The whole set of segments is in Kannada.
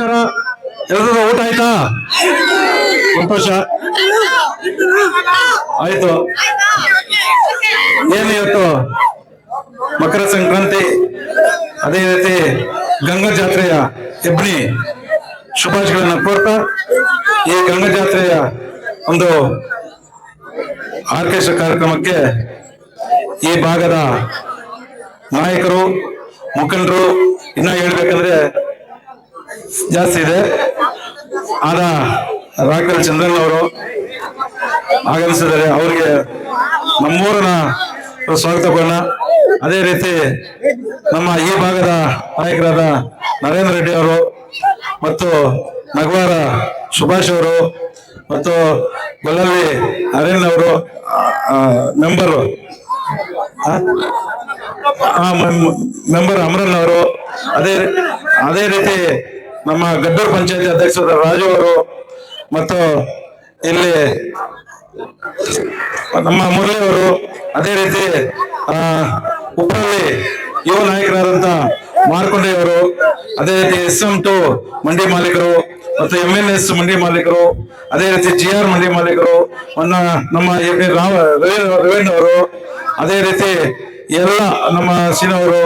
ನಮಸ್ಕಾರ. ಎಲ್ಲರೂ ಊಟ ಆಯ್ತಾ? ಸಂತೋಷ. ಆಯ್ತು. ಏನು ಇವತ್ತು? ಮಕರ ಸಂಕ್ರಾಂತಿ. ಅದೇ ರೀತಿ ಗಂಗಾ ಜಾತ್ರೆಯ ಹೆಬ್ಬಣಿ ಶುಭಾಶಯಗಳನ್ನ ಕೋರ್ತಾ, ಈ ಗಂಗಾ ಜಾತ್ರೆಯ ಒಂದು ಆರ್ಕೆಸ್ಟ್ರಾ ಕಾರ್ಯಕ್ರಮಕ್ಕೆ ಈ ಭಾಗದ ನಾಯಕರು, ಮುಖಂಡರು ಇನ್ನ ಹೇಳ್ಬೇಕಂದ್ರೆ ಜಾಸ್ತಿ ಇದೆ. ಆದ ರಾಕಲ್ ಚಂದ್ರನ್ ಅವರು ಆಗಮಿಸಿದ್ದಾರೆ. ಅವರಿಗೆ ನಮ್ಮೂರನ ಸ್ವಾಗತ ಕೋರೋಣ ಅದೇ ರೀತಿ ನಮ್ಮ ಈ ಭಾಗದ ನಾಯಕರಾದ ನರೇಂದ್ರ ರೆಡ್ಡಿ ಅವರು ಮತ್ತು ನಗವಾರ ಸುಭಾಷ್ ಅವರು ಮತ್ತು ಬಳ್ಳಾರಿ ನರೇಂದ್ರ ಅವರು ಮೆಂಬರು ಮೆಂಬರ್ ಅಮರನ್ ಅವರು, ಅದೇ ಅದೇ ರೀತಿ ನಮ್ಮ ಗದ್ದೂರು ಪಂಚಾಯತಿ ಅಧ್ಯಕ್ಷರ ರಾಜು ಅವರು ಮತ್ತು ಇಲ್ಲಿ ನಮ್ಮ ಮುರಳಿ ಅವರು ಅದೇ ರೀತಿ ಉಪ್ಪಲ್ಲಿ ಯುವ ನಾಯಕರಾದಂತ ಅವರು ಅದೇ ರೀತಿ ಎಸ್ ಎಂ ಟು ಮಂಡಿ ಮಾಲೀಕರು ಮತ್ತು ಎಂ ಎನ್ ಎಸ್ ಮಂಡಿ ಮಾಲೀಕರು, ಅದೇ ರೀತಿ ಜಿ ಆರ್ ಮಂಡಿ ಮಾಲೀಕರು ನಮ್ಮ ರವೀಂದ್ರ ಅವರು, ಅದೇ ರೀತಿ ಎಲ್ಲ ನಮ್ಮ ಸೀನವರು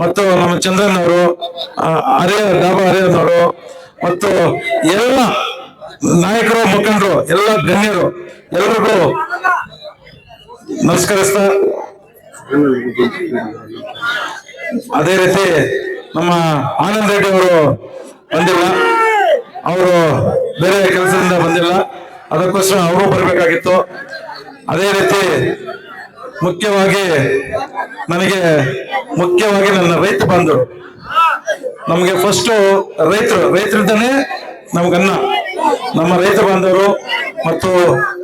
ಮತ್ತು ನಮ್ಮ ಚಂದ್ರನ್ ಅವರು ಅರೇ ಡಾಬಾ ಹರಿಯನ್ ಅವರು ಮತ್ತು ಎಲ್ಲ ನಾಯಕರು, ಮುಖಂಡರು, ಎಲ್ಲ ಗಣ್ಯರು ಎಲ್ಲರಿಗೂ ನಮಸ್ಕರಿಸ್ತಾ ಅದೇ ರೀತಿ ನಮ್ಮ ಆನಂದ್ ರೆಡ್ಡಿ ಅವರು ಬಂದಿಲ್ಲ. ಅವರು ಬೇರೆ ಕೆಲಸದಿಂದ ಬಂದಿಲ್ಲ. ಅದಕ್ಕೋಸ್ಕರ ಅವರು ಬರಬೇಕಾಗಿತ್ತು. ಅದೇ ರೀತಿ ಮುಖ್ಯವಾಗಿ ನನಗೆ, ಮುಖ್ಯವಾಗಿ ನನ್ನ ರೈತ ಬಾಂಧವರು ನಮಗೆ ಫಸ್ಟ್ ರೈತರು ರೈತರಿಂದಾನೆ ನಮಗನ್ನ ನಮ್ಮ ರೈತ ಬಾಂಧವರು ಮತ್ತು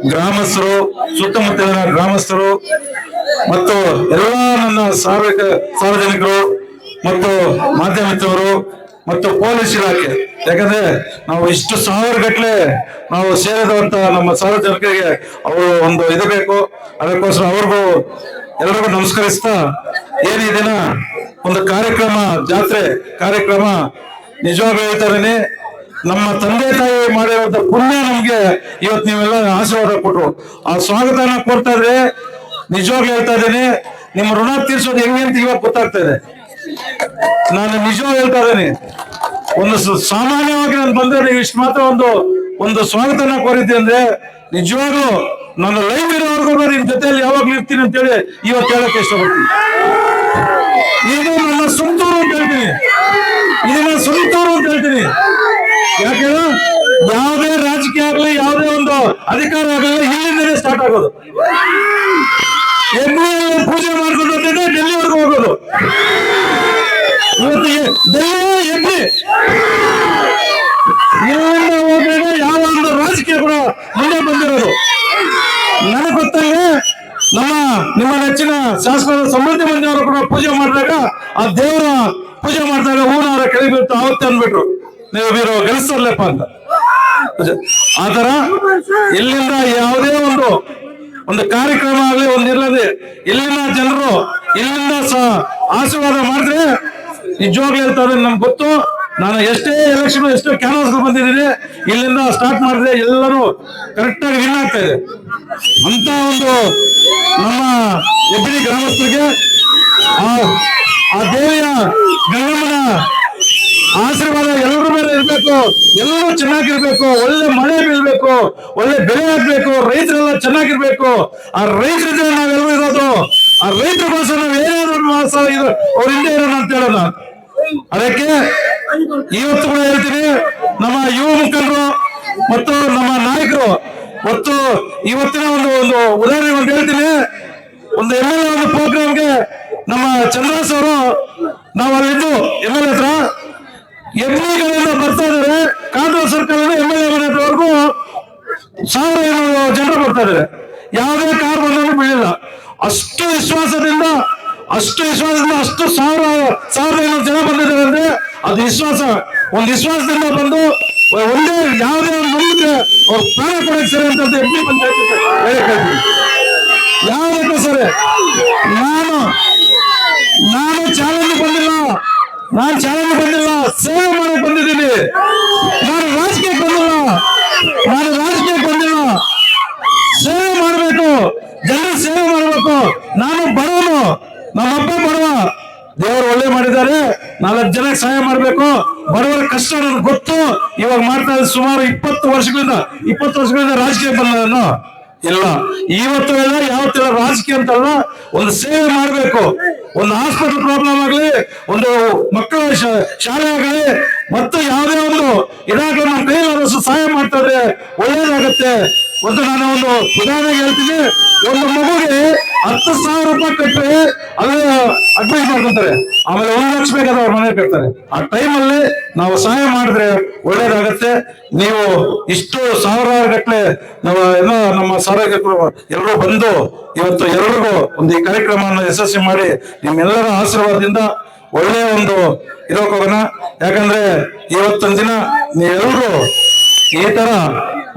ಗ್ರಾಮಸ್ಥರು, ಸುತ್ತಮುತ್ತಲಿನ ಗ್ರಾಮಸ್ಥರು ಮತ್ತು ಎಲ್ಲ ನನ್ನ ಸಾರ್ವಜನಿಕ ಸಾರ್ವಜನಿಕರು ಮತ್ತು ಮಾಧ್ಯಮ ಮಿತ್ರರು ಮತ್ತು ಪೊಲೀಸ್ ಇಲಾಖೆ. ಯಾಕಂದ್ರೆ ನಾವು ಇಷ್ಟು ಸಾವಿರ ಗಟ್ಟಲೆ ನಾವು ಸೇರಿದಂತ ನಮ್ಮ ಸಾರ್ವಜನಿಕರಿಗೆ ಅವರು ಒಂದು ಇದು ಬೇಕು. ಅದಕ್ಕೋಸ್ಕರ ಅವ್ರಿಗೂ ಎಲ್ಲರಿಗೂ ನಮಸ್ಕರಿಸ್ತಾ ಏನಿದೆ ಒಂದು ಕಾರ್ಯಕ್ರಮ, ಜಾತ್ರೆ ಕಾರ್ಯಕ್ರಮ ನಿಜವಾಗ್ಲೂ ಹೇಳ್ತಾ ಇದೀನಿ ನಮ್ಮ ತಂದೆ ತಾಯಿ ಮಾಡಿರುವಂತ ಪುಣ್ಯ ನಮ್ಗೆ ಇವತ್ತು ನೀವೆಲ್ಲ ಆಶೀರ್ವಾದ ಕೊಟ್ರು. ಆ ಸ್ವಾಗತನ ಕೊಡ್ತಾ ಇದ್ರೆ ನಿಜವಾಗ್ಲೂ ಹೇಳ್ತಾ ಇದ್ದೀನಿ, ನಿಮ್ಮ ಋಣ ತೀರ್ಸೋದು ಹೆಂಗೆ ಅಂತ ಇವಾಗ ಗೊತ್ತಾಗ್ತಾ ಇದೆ. ನಾನು ನಿಜವಾಗ ಹೇಳ್ತಾ ಇದ್ದೀನಿ. ಒಂದು ಸಾಮಾನ್ಯವಾಗಿ ನಾನು ಬಂದ್ರೆ ನೀವು ಇಷ್ಟು ಮಾತ್ರ ಒಂದು ಒಂದು ಸ್ವಾಗತನ ಕೋರಿದ್ದೆ ಅಂದ್ರೆ ನಿಜವಾಗ್ಲೂ ನಾನು ಲೈವ್ ಇರೋವರೆಗೂ ನಿಮ್ ಜೊತೆಯಲ್ಲಿ ಯಾವಾಗ್ಲೂ ಇರ್ತೀನಿ ಅಂತೇಳಿ ಇವತ್ತು ಹೇಳಕ್ಕೆ ಇಷ್ಟಪಡ್ತೀನಿ. ಇದು ನನ್ನ ಸುಂತೂರು ಅಂತ ಹೇಳ್ತೀನಿ. ಇದು ನನ್ನ ಸುಂತೂರು ಅಂತ ಹೇಳ್ತೀನಿ. ಯಾಕೆ ಯಾವುದೇ ರಾಜಕೀಯ ಆಗ್ಲಿ, ಯಾವುದೇ ಒಂದು ಅಧಿಕಾರ ಆಗಲಿ, ಇಲ್ಲಿಂದಲೇ ಸ್ಟಾರ್ಟ್ ಆಗೋದು ಪೂಜೆ ಮಾಡ್ಕೊಂಡು ಹೋಗ್ತಿದ್ರೆ ಡೆಲ್ಲಿವರೆಗೂ ಹೋಗೋದು ಎಮ್ಮೆ ಇಲ್ಲಿಂದ ಹೋದಾಗ ಯಾವ ಒಂದು ರಾಜಕೀಯ ಕೂಡ ಮುಂದೆ ಬಂದಿರೋದು. ನನಗೆ ಗೊತ್ತಂಗೆ ನಮ್ಮ ನಿಮ್ಮ ನೆಚ್ಚಿನ ಶಾಸಕರ ಸಮೃದ್ಧಿ ಮಂದಿಯವರು ಕೂಡ ಪೂಜೆ ಮಾಡಿದಾಗ ಆ ದೇವರ ಪೂಜೆ ಮಾಡಿದಾಗ ಹೂನಾರ ಕೆಳಬಿಟ್ಟು ಆವತ್ತೆ ಅಂದ್ಬಿಟ್ರು. ನೀವು ಬೇರೆ ಗಳಿಸಲ್ಲಪ್ಪ ಅಂತ. ಆತರ ತರ ಇಲ್ಲಿಂದ ಯಾವುದೇ ಒಂದು ಒಂದು ಕಾರ್ಯಕ್ರಮ ಆಗಲಿ, ಒಂದು ಇಲ್ಲದೆ ಇಲ್ಲಿನ ಜನರು ಇಲ್ಲಿಂದ ಆಶೀರ್ವಾದ ಮಾಡಿದ್ರೆ ನಿಜವಾಗ್ಲೂ ಹೇಳ್ತಾ ಇದ್ದೀನಿ ನಮ್ಗೆ ಗೊತ್ತು. ನಾನು ಎಷ್ಟೇ ಎಲೆಕ್ಷನ್ ಎಷ್ಟೋ ಕ್ಯಾನ್ವಾಸ್ ಬಂದಿದ್ದೀನಿ. ಇಲ್ಲಿಂದ ಸ್ಟಾರ್ಟ್ ಮಾಡಿದ್ರೆ ಎಲ್ಲರೂ ಕರೆಕ್ಟ್ ಆಗಿ ವಿನ್ ಆಗ್ತಾ ಇದೆ. ಅಂತ ಒಂದು ನಮ್ಮ ಹೆಬ್ಬಿಡಿ ಗ್ರಾಮಸ್ಥರಿಗೆ, ಆ ದೇವಿಯ ಗಂಗಮ್ಮನ ಆಶೀರ್ವಾದ ಎಲ್ಲರ ಮೇಲೆ ಇರ್ಬೇಕು. ಎಲ್ಲರೂ ಚೆನ್ನಾಗಿರ್ಬೇಕು. ಒಳ್ಳೆ ಮಳೆ ಬೀಳ್ಬೇಕು. ಒಳ್ಳೆ ಬೆಳೆ ಆಗ್ಬೇಕು. ರೈತರೆಲ್ಲ ಚೆನ್ನಾಗಿರ್ಬೇಕು. ಆ ರೈತರಿದ್ರೆ ನಾವೆಲ್ಲರೂ ಇರೋದು. ಆ ರೈತರ ಭಾಷೆ ನಾವು ಏನಾದ್ರು ಇದು ಅವ್ರ ಹಿಂದೆ ಇರೋಣ ಅಂತ ಹೇಳೋಣ. ಅದಕ್ಕೆ ಇವತ್ತು ಕೂಡ ಹೇಳ್ತೀನಿ, ನಮ್ಮ ಯುವ ಮುಖಂಡರು ಮತ್ತು ನಮ್ಮ ನಾಯಕರು, ಮತ್ತು ಇವತ್ತಿನ ಒಂದು ಒಂದು ಉದಾಹರಣೆ ಒಂದು ಹೇಳ್ತೀನಿ. ಒಂದು ಎಂ ಎಲ್ ಎ ಒಂದು ಪ್ರೋಗ್ರಾಮ್ಗೆ ನಮ್ಮ ಚಂದ್ರಾಸ್ ಅವರು ನಾವು ಅಲ್ಲಿದ್ದು ಎಂ ಎಲ್ ಎ ಹತ್ರ ಎಮ್ಮೆಗಳಿಂದ ಬರ್ತಾ ಇದಾರೆ ಕಾಂಗ್ರೆಸ್ ಸರ್ಕಾರದ ಎಂ ಎಲ್ ಎ ಸಾವಿರ ಏಳು ಜನರು ಬರ್ತಾ ಇದಾರೆ ಯಾವುದೇ ಕಾರ್ ಬಂದರೂ ಬೀಳಿಲ್ಲ ಅಷ್ಟು ವಿಶ್ವಾಸದಿಂದ ಅಷ್ಟು ವಿಶ್ವಾಸದಿಂದ ಅಷ್ಟು ಸಾವಿರ, ಸಾವಿರದ ಐನೂರು ಜನ ಬಂದಿದ್ದಾರೆ ಅಂದ್ರೆ ಅದು ವಿಶ್ವಾಸ, ಒಂದು ವಿಶ್ವಾಸದಿಂದ ಬಂದು ಒಂದೇ ಯಾವುದೇ ಒಂದು ನಂಬಿದ್ರೆ ಅವ್ರು ಪ್ರಾಣ ಕೊಡಕ್ಕೆ ಸರಿ ಅಂತ ಎಮ್ಮೆ ಪಂಚಾಯತ್ ಸರ್ ಸರಿ? ನಾನು ನಾನು ಚಾಲೆಂಜ್ ಬಂದಿಲ್ಲ, ನಾನು ಚಾಲೆಂಜ್ ಬಂದಿಲ್ಲ, ಸೇವೆ ಮಾಡಕ್ ಬಂದಿದ್ದೀನಿ. ನಾನು ರಾಜಕೀಯಕ್ಕೆ ಬಂದಿಲ್ಲ, ನಾನು ರಾಜಕೀಯಕ್ಕೆ ಬಂದಿಲ್ಲ. ಸೇವೆ ಮಾಡಬೇಕು, ಜನರ ಸೇವೆ ಮಾಡಬೇಕು. ನಾನು ಬಡವನು. ನಮ್ಮಪ್ಪ ಬಡವ ದೇವರು ಒಳ್ಳೆ ಮಾಡಿದ್ದಾರೆ. ನಾಲ್ಕು ಜನಕ್ಕೆ ಸಹಾಯ ಮಾಡಬೇಕು. ಬಡವರ ಕಷ್ಟ ಗೊತ್ತು. ಇವಾಗ ಮಾಡ್ತಾ ಇದ್ದ ಸುಮಾರು ಇಪ್ಪತ್ತು ವರ್ಷಗಳಿಂದ ಇಪ್ಪತ್ತು ವರ್ಷಗಳಿಂದ ರಾಜಕೀಯ ಬರಲ್ಲ ನಾನು ಇಲ್ಲ, ಇವತ್ತು ಎಲ್ಲ ಯಾವತ್ತಿಲ್ಲ ರಾಜಕೀಯ ಅಂತಲ್ಲ, ಒಂದು ಸೇವೆ ಮಾಡಬೇಕು. ಒಂದು ಹಾಸ್ಪಿಟಲ್ ಪ್ರಾಬ್ಲಮ್ ಆಗಲಿ, ಒಂದು ಮಕ್ಕಳ ಶಾಲೆ ಆಗಲಿ, ಮತ್ತು ಯಾವುದೇ ಒಂದು ಇದಾಗಲಿ ನಮ್ಮ ಕೈಲಾದಷ್ಟು ಸಹಾಯ ಮಾಡ್ತಾರೆ ಒಳ್ಳೇದಾಗತ್ತೆ ಒಂದು ನಾನು ಒಂದು ಉದಾಹರಣೆಗೆ ಹೇಳ್ತೀನಿ. ಒಂದು ಮಗುಗೆ ಹತ್ತು ಸಾವಿರ ರೂಪಾಯಿ ಕಟ್ಟಿ ಅದೇ ಅಡ್ವೈಸ್ ಮಾಡ್ಕೊಂತಾರೆ. ಆಮೇಲೆ ಒಂದು ಲಕ್ಷ ಬೇಕಾದ್ರೆ ಅವ್ರ ಮನೆ ಕಟ್ತಾರೆ. ಆ ಟೈಮಲ್ಲಿ ನಾವು ಸಹಾಯ ಮಾಡಿದ್ರೆ ಒಳ್ಳೇದಾಗತ್ತೆ. ನೀವು ಇಷ್ಟು ಸಾವಿರಾರು ಗಟ್ಟಲೆ ನಾವು ಏನೋ ನಮ್ಮ ಸಾರ್ವಜನಿಕರು ಎಲ್ಲರೂ ಬಂದು ಇವತ್ತು ಎಲ್ರಿಗೂ ಒಂದು ಈ ಕಾರ್ಯಕ್ರಮವನ್ನು ಯಶಸ್ವಿ ಮಾಡಿ ನಿಮ್ಮೆಲ್ಲರ ಆಶೀರ್ವಾದದಿಂದ ಒಳ್ಳೆಯ ಒಂದು ಇರೋಕ್ ಹೋಗೋಣ ಯಾಕಂದ್ರೆ ಇವತ್ತೊಂದು ದಿನ ನೀವೆಲ್ಲರೂ ಈ ತರ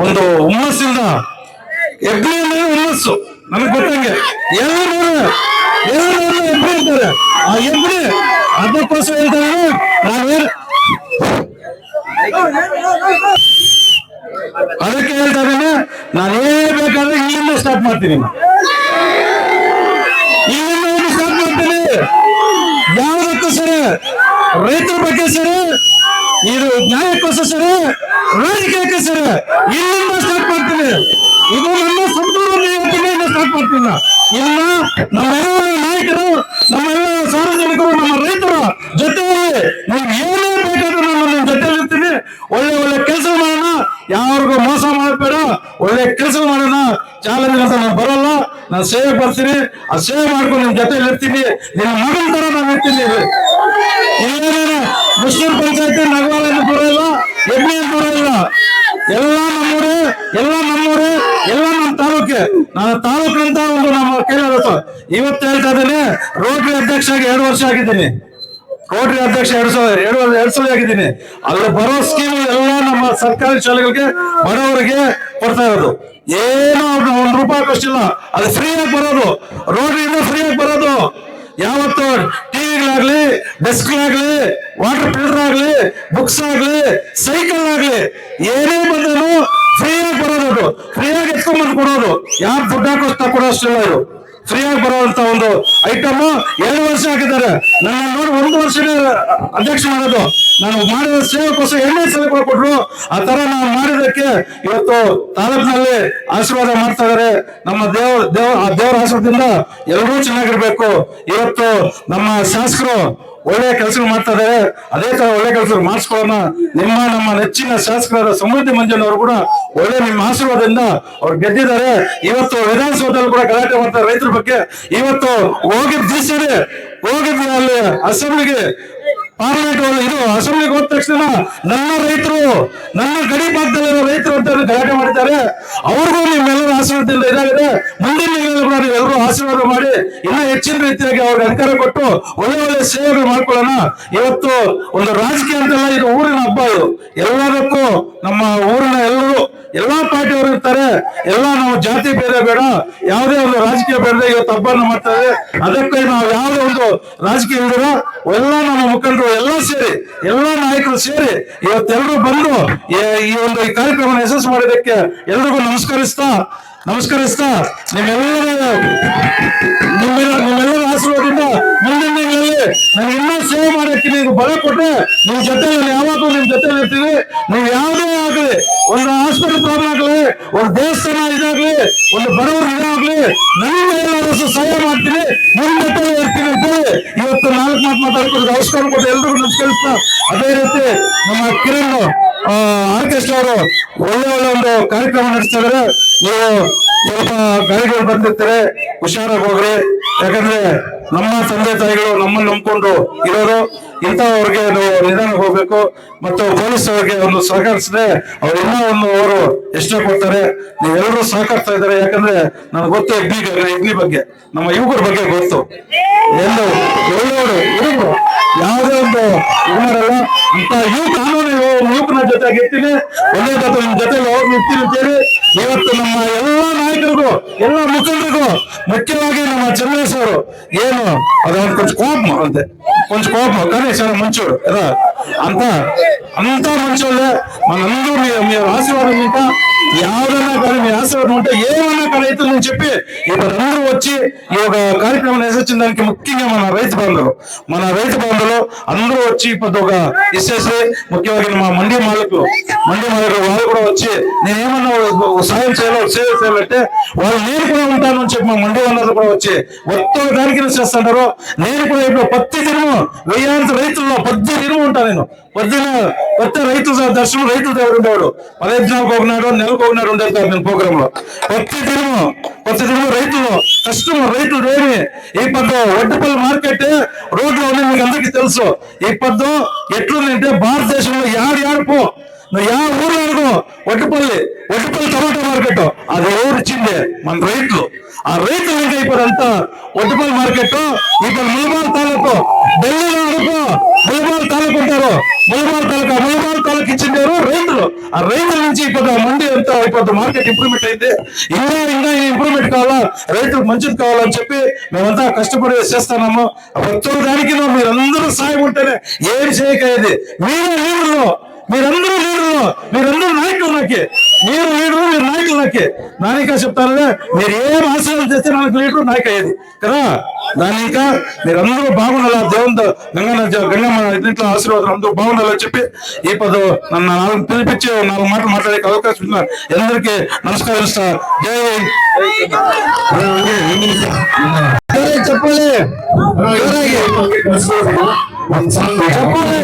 ಒಂದು ಹುಮ್ಮಸ್ಸಿಂದ ಅಂದ್ರೆ ಹುಮ್ಮಸ್ಸು. ನಮಗೆ ಗೊತ್ತಂಗೆ ಎಲ್ಲರೂ ಎಲ್ಲರೂ ಹೆಗ್ಲಿ ಇರ್ತಾರೆ. ಆ ಹೆಗ್ಲಿ ಅದಕ್ಕೋಸ್ಕರ ಹೇಳ್ತಾರೆ ನಾವೇ ಅದಕ್ಕೆ ಹೇಳ್ತಾರೆ ನಾನು ಬೇಕಾದ್ರೆ ಇಲ್ಲಿಂದ ಸ್ಟಾರ್ಟ್ ಮಾಡ್ತೀನಿ. ಇಲ್ಲಿಂದ ಸ್ಟಾರ್ಟ್ ಮಾಡ್ತೀನಿ. ಯಾವುದಕ್ಕೂ ಸರಿ, ರೈತರ ಬಗ್ಗೆ ಸರಿ, ಇದು ನ್ಯಾಯಕ್ಕೋಸ್ಕರ ಸರಿ, ರಾಜಕೀಯಕ್ಕೆ ಸರಿ, ಇಲ್ಲಿಂದ ಸ್ಟಾರ್ಟ್ ಮಾಡ್ತೀನಿ. ಇದು ಇಲ್ಲ. ಇನ್ನ ನಮ್ಮೆಲ್ಲ ನಾಯಕರು ನಮ್ಮೆಲ್ಲ ಸಾರ್ವಜನಿಕರು, ನಮ್ಮ ರೈತರು ಜೊತೆಯಲ್ಲಿ ನಮ್ಗೆ ಏನೇ ಬೇಕಾದ್ರೂ ನಿಮ್ಮ ಜೊತೆಲಿ ಇರ್ತೀನಿ ಒಳ್ಳೆ ಒಳ್ಳೆ ಕೆಲಸ ಮಾಡೋಣ ಯಾರಿಗೂ ಮೋಸ ಮಾಡಬೇಡ. ಒಳ್ಳೆ ಕೆಲಸ ಮಾಡೋಣ ಚಾಲೆಂಜ್ ಅಂತ ನಾನು ಬರಲ್ಲ. ನಾನು ಸೇವೆ ಬರ್ತೀನಿ ಆ ಸೇವೆ ಮಾಡ್ಕೊಂಡು ನಿಮ್ ಜೊತೆ ಇರ್ತೀನಿ ನಿನ್ನ ಮಗನ ತರ ನಾನು ಇರ್ತೀನಿ ಮುಸ್ಲಿಂ ಪಂಚಾಯತಿ ನಗವಾಲ ದೂರ ಇಲ್ಲ ಎಮ್ಮೆ ದೂರ ಇಲ್ಲ ಎಲ್ಲ ನಮ್ಮೂರೇ ಎಲ್ಲ ನಮ್ಮೂರೇ ಎಲ್ಲ ನಮ್ಮ ತಾಲೂಕೆ ನಾನು ತಾಲೂಕು ಅಂತ ಒಂದು ನಮ್ಮ ಕೈಲಾಗುತ್ತೆ ಇವತ್ತು ಹೇಳ್ತಾ ಇದ್ದೀನಿ, ರೋಟರಿ ಅಧ್ಯಕ್ಷ ಆಗಿ ಎರಡು ವರ್ಷ ಆಗಿದ್ದೀನಿ. ರೋಟರಿ ಅಧ್ಯಕ್ಷ ಎರಡು ಸಾವಿರ, ಎರಡು ಎರಡು ಸಲ ಆಗಿದ್ದೀನಿ. ಅಲ್ಲಿ ಬರೋ ಸ್ಕೀಮ್ ಎಲ್ಲ ನಮ್ಮ ಸರ್ಕಾರಿ ಶಾಲೆಗಳಿಗೆ ಬಡವರಿಗೆ ಕೊಡ್ತಾ ಇರೋದು. ಏನೋ ಒಂದು ಒಂದು ರೂಪಾಯಿ ಕಷ್ಟಿಲ್ಲ ಅದು ಫ್ರೀ ಆಗಿ ಬರೋದು. ರೋಟರಿಯಿಂದ ಫ್ರೀ ಆಗಿ ಬರೋದು. ಯಾವತ್ತು ಟಿವಿಗಳಾಗ್ಲಿ, ಡೆಸ್ಕ್ಗಳಾಗ್ಲಿ ವಾಟರ್ ಫಿಲ್ಟರ್ ಆಗ್ಲಿ ಬುಕ್ಸ್ ಆಗ್ಲಿ ಸೈಕಲ್ ಆಗ್ಲಿ, ಏನೇ ಬಂದ್ರು ಫ್ರೀಯಾಗಿ ಬರೋದು ಫ್ರೀಯಾಗಿ ಎತ್ಕೊಂಡ್ಬಂದು ಕೊಡೋದು. ಯಾರು ದುಡ್ಡು ಹಾಕೋಸ್ತಾ ಕೊಡೋಷ್ಟಿಲ್ಲ ಫ್ರೀ ಆಗಿ ಬರುವಂತ ಒಂದು ಐಟಮ್ ಎರಡು ವರ್ಷ ಹಾಕಿದ್ದಾರೆ. ನಾನು ನೋಡಿ ಒಂದು ವರ್ಷನೇ ಅಧ್ಯಕ್ಷ ಮಾಡೋದು ನಾನು ಮಾಡಿದ ಸೇವೆಗೋಸ್ಕರ ಎರಡನೇ ಸಲ ಕೂಡ ಕೊಟ್ರು. ಆ ತರ ನಾವು ಮಾಡಿದಕ್ಕೆ ಇವತ್ತು ತಾಲೂಕಿನಲ್ಲಿ ಆಶೀರ್ವಾದ ಮಾಡ್ತಾ ಇದಾರೆ ನಮ್ಮ ದೇವ ದೇವ, ಆ ದೇವರ ಆಶೀರ್ವಾದದಿಂದ ಎಲ್ಲರೂ ಚೆನ್ನಾಗಿರ್ಬೇಕು. ಇವತ್ತು ನಮ್ಮ ಶಾಸಕರು ಒಳ್ಳೆ ಕೆಲಸ ಮಾಡ್ತಾ ಅದೇ ತರ ಒಳ್ಳೆ ಕೆಲಸ ಮಾಡಿಸ್ಕೊಳ್ಳೋಣ. ನಿಮ್ಮ, ನಮ್ಮ ನೆಚ್ಚಿನ ಶಾಸಕರಾದ ಸಮೃದ್ಧಿ ಮಂಜನ್ ಅವರು ಕೂಡ ಒಳ್ಳೆ ನಿಮ್ಮ ಆಶೀರ್ವಾದದಿಂದ ಅವ್ರು ಗೆದ್ದಿದ್ದಾರೆ. ಇವತ್ತು ವಿಧಾನಸೌಧದಲ್ಲಿ ಕೂಡ ಗಲಾಟೆ ಮಾಡ್ತಾರೆ ರೈತರ ಬಗ್ಗೆ. ಇವತ್ತು ಹೋಗಿದ್ದ ದಿವಸನೇ ಹೋಗಿದ್ದ ಅಲ್ಲಿ ಅಸೆಂಬ್ಲಿಗೆ ಪಾರ್ಲಿಮೆಂಟ್ ಇದು ಅಸೆಂಬ್ಲಿಗೆ ಹೋದ ತಕ್ಷಣ ನನ್ನ ರೈತರು, ನನ್ನ ಗಡಿ ಭಾಗದಲ್ಲಿರೋ ರೈತರು ಅಂತ ಗಲಾಟೆ ಮಾಡ್ತಾರೆ ಅವ್ರಿಗೂ ನಿಮ್ಮೆಲ್ಲರ ಆಶೀರ್ವಾದದಿಂದ ಇದಾಗಿದೆ. ಮುಂದಿನ ದಿನಗಳಲ್ಲಿ ಕೂಡ ನೀವೆಲ್ಲರೂ ಆಶೀರ್ವಾದ ಮಾಡಿ ಇನ್ನೂ ಹೆಚ್ಚಿನ ರೀತಿಯಾಗಿ ಅವ್ರಿಗೆ ಅಧಿಕಾರ ಕೊಟ್ಟು ಒಳ್ಳೆ ಒಳ್ಳೆ ಸೇವೆಗಳು ಮಾಡ್ಕೊಳ್ಳೋಣ. ಇವತ್ತು ಒಂದು ರಾಜಕೀಯ ಅಂತಲ್ಲ, ಇದು ಊರಿನ ಹಬ್ಬ ಇದು ಎಲ್ಲದಕ್ಕೂ ನಮ್ಮ ಊರಿನ ಎಲ್ಲರೂ ಎಲ್ಲಾ ಪಾರ್ಟಿಯವರು ಇರ್ತಾರೆ, ಎಲ್ಲ ನಾವು ಜಾತಿ ಬೇರೆ ಬೇಡ, ಯಾವುದೇ ಒಂದು ರಾಜಕೀಯ ಬೇಡದೆ ಇವತ್ತು ಹಬ್ಬನ ಮಾಡ್ತಾರೆ ಅದಕ್ಕೆ ನಾವು ಯಾವುದೇ ಒಂದು ರಾಜಕೀಯ ಇಲ್ದಿರ ಎಲ್ಲ ನಮ್ಮ ಮುಖಂಡರು ಎಲ್ಲ ಸೇರಿ, ಎಲ್ಲ ನಾಯಕರು ಸೇರಿ ಇವತ್ತೆಲ್ಲರೂ ಬಂದು ಈ- ಒಂದು ಕಾರ್ಯಕ್ರಮ ಯಶಸ್ಸು ಮಾಡಿದ್ದಕ್ಕೆ ಎಲ್ರಿಗೂ ನಮಸ್ಕರಿಸ್ತಾ ನಮಸ್ಕರಿಸ್ತಾ ನಿಮ್ಮೆಲ್ಲರ ನಿಮ್ಮೆಲ್ಲ ನಿಮ್ಮೆಲ್ಲರ ಆಶೀರ್ವಾದದಿಂದ ಮುಂದಿನ ದಿನಗಳಲ್ಲಿ ನಾನು ಇನ್ನೂ ಸೇವೆ ಮಾಡೋಕ್ಕೆ ನೀವು ಬಲ ಕೊಟ್ಟರೆ ನಿಮ್ಮ ಜೊತೆ ನಾನು ಯಾವಾಗಲೂ ನಿಮ್ಮ ಜೊತೆ ಇರ್ತೀವಿ. ನೀವು ಯಾವುದೇ ಆಗಲಿ, ಒಂದು ಹಾಸ್ಪಿಟಲ್ ಪ್ರಾಬ್ಲಮ್ ಆಗಲಿ, ಒಂದು ದೇವಸ್ಥಾನ ಇದಾಗಲಿ, ಒಂದು ಬಡವರು ಇದಾಗಲಿ ನನ್ನ ಎಲ್ಲರೂ ಸಹಾಯ ಮಾಡ್ತೀನಿ ನಿಮ್ಮ ಜೊತೆ ಇರ್ತೀನಿ ಅಂತ ಇವತ್ತು ನಾಲ್ಕು ಮಾತು ಮಾತಾಡ್ಕೊಂಡು ನಮಸ್ಕಾರ ಕೊಟ್ಟು ಎಲ್ರಿಗೂ ನಮಸ್ಕರಿಸ್ತಾ ಅದೇ ರೀತಿ ನಮ್ಮ ಕಿರಣ್ ಆರ್ಕೆಸ್ಟ್ರಾ ಅವರು ಒಳ್ಳೆ ಒಳ್ಳೆ ಒಂದು ಕಾರ್ಯಕ್ರಮ ನಡೆಸ್ತಾ ನೀವು ಸ್ವಲ್ಪ ಗಾಡಿಗಳು ಬಂದಿರ್ತಾರೆ. ಹುಷಾರಾಗಿ ಹೋಗ್ರಿ. ಯಾಕಂದ್ರೆ ನಮ್ಮ ತಂದೆ ತಾಯಿಗಳು ನಮ್ಮನ್ನು ನಂಬ್ಕೊಂಡು ಇರೋರು, ಇಂಥವ್ರಿಗೆ ನಾವು ನಿಧಾನ ಹೋಗ್ಬೇಕು. ಮತ್ತು ಪೊಲೀಸ್ ಅವ್ರಿಗೆ ಒಂದು ಸಹಕರಿಸಿದ್ರೆ ಅವ್ರು ಒಂದು ಅವರು ಎಷ್ಟೇ ಕೊಡ್ತಾರೆ. ನೀವೆಲ್ಲರೂ ಸಹಕರಿಸ್ತಾ ಇದ್ದಾರೆ. ಯಾಕಂದ್ರೆ ನನಗೆ ಗೊತ್ತು ಎಗ್ನಿ ಎಗ್ನಿ ಬಗ್ಗೆ. ನಮ್ಮ ಯುವಕರ ಬಗ್ಗೆ ಗೊತ್ತು. ಒಳ್ಳೆಯವರು ಹುಡುಗರು ಯಾವುದೇ ಒಂದು ಇವರಲ್ಲ ಇಂಥ ಯುವ ಕಾನೂನು ಯುವಕನ ಜೊತೆಗೆ ಇರ್ತೀನಿ. ಜೊತೆ ನಿಮ್ಮ ಜೊತೆ ಹೋಗಿ ನಿಂತೀನಿ ಅಂತೇಳಿ ಇವತ್ತು ನಮ್ಮ ಎಲ್ಲಾ ನಾಯಕರಿಗೂ ಎಲ್ಲ ಮುಖಂಡರಿಗೂ ಮುಖ್ಯವಾಗಿ ನಮ್ಮ ಚಂದ್ರೇಶ್ ಅವರು ಏನು ಅದೊಂದು ಕೊಂಚ ಕೋಪ ಅಂತೆ ಕೊಂಚ ಕೋಪ, ಗಣೇಶ್ ಅವರ ಮಂಚೂರು ಅದ ಅಂತ ಅಂತ ಮಂಚೂರು ನಂದು ಆಶೀರ್ವಾದ యావదన్నా కానీ మీ ఆశీర్వాదం ఉంటే ఏమన్నా కానీ నేను చెప్పి ఇప్పుడు వచ్చి ఈ యొక్క కార్యక్రమం వేసొచ్చిన దానికి ముఖ్యంగా మన రైతు బంధువులు మన రైతు బంధువులు అందరూ వచ్చి ఇప్పుడు ఒక ఇచ్చేసి ముఖ్యమైన మా మండి మాలకు మండి మాలకు వాళ్ళు కూడా వచ్చి నేనేమన్నా ఏమన్నా సాయం చేయాలో సేవ చేయాలంటే వాళ్ళు నేను కూడా ఉంటాను అని చెప్పి మా మండి వాళ్ళందరూ కూడా వచ్చి ఒక్క దానికి చేస్తుంటారు. నేను కూడా ఇప్పుడు పత్తి దినము వెయ్యాంత రైతుల్లో పద్దె దినము ఉంటాను నేను. పొద్దున కొత్త రైతు దర్శనం రైతు దగ్గర ఉండేవాడు పదహైదు నెలలకు ఒకనాడు నెలకు ఒకనాడు ఉండేది కాదు నేను ప్రోగ్రామ్లో కొత్త దినము కొత్త దినము రైతులు కష్టం రైతులు ఏమి ఈ పద్దు వడ్డపల్లి మార్కెట్ రోడ్లో ఉంది మీకు అందరికీ తెలుసు. ఈ పద్దు ఎట్లుందంటే భారతదేశంలో యాడు యాడు పో యా ఊరు అనుకో వడ్డపల్లి వడ్డపల్లి టమాటా మార్కెట్. అది ఎవరు మన రైతులు ఆ రైతులు ఇంకా ఇప్పుడు అంతా మార్కెట్ ఇప్పుడు ములబాల్ తాలూకు ఢిల్లీలో అనుకో ములబాల్ తాలూకు ఉంటారు. ములబాల్ తాలూకా ములబాల్ తాలూకు ఇచ్చిండారు రైతులు. ఆ రైతుల నుంచి ఇప్పుడు మండి అంతా ఇప్పుడు మార్కెట్ ఇంప్రూవ్మెంట్ అయింది. ఇంకా ఇంకా ఇంప్రూవ్మెంట్ కావాలా? రైతులకు మంచిది కావాలని చెప్పి మేమంతా కష్టపడి చేస్తున్నాము. ప్రతి దానికి మీరందరూ సాయం ఉంటేనే ఏం చేయకయ్యేది? మీరు మీరు. మీరందరూ లీడర్లు మీరందరూ నాయకులు నాకే. మీరు లీడరు మీరు నాయకులు నాకే. నానిక చెప్తానే మీరు ఏం ఆశయాలు చేస్తే నాకు లీడరు నాయక అయ్యేది. కదా? దాని ఇంకా మీరందరూ బాగుండాలి? ఆ దేవుని గంగన్న గంగమ్మ ఇంట్లో ఆశీర్వాదం అందరూ బాగుండాలని చెప్పి ఈ పదో నన్ను నాలుగు పిలిపించి నాలుగు మాటలు మాట్లాడే అవకాశం ఉన్నారు అందరికీ నమస్కారం సార్ జోరాಗಿ చెప్పాలి. చెప్పాలి.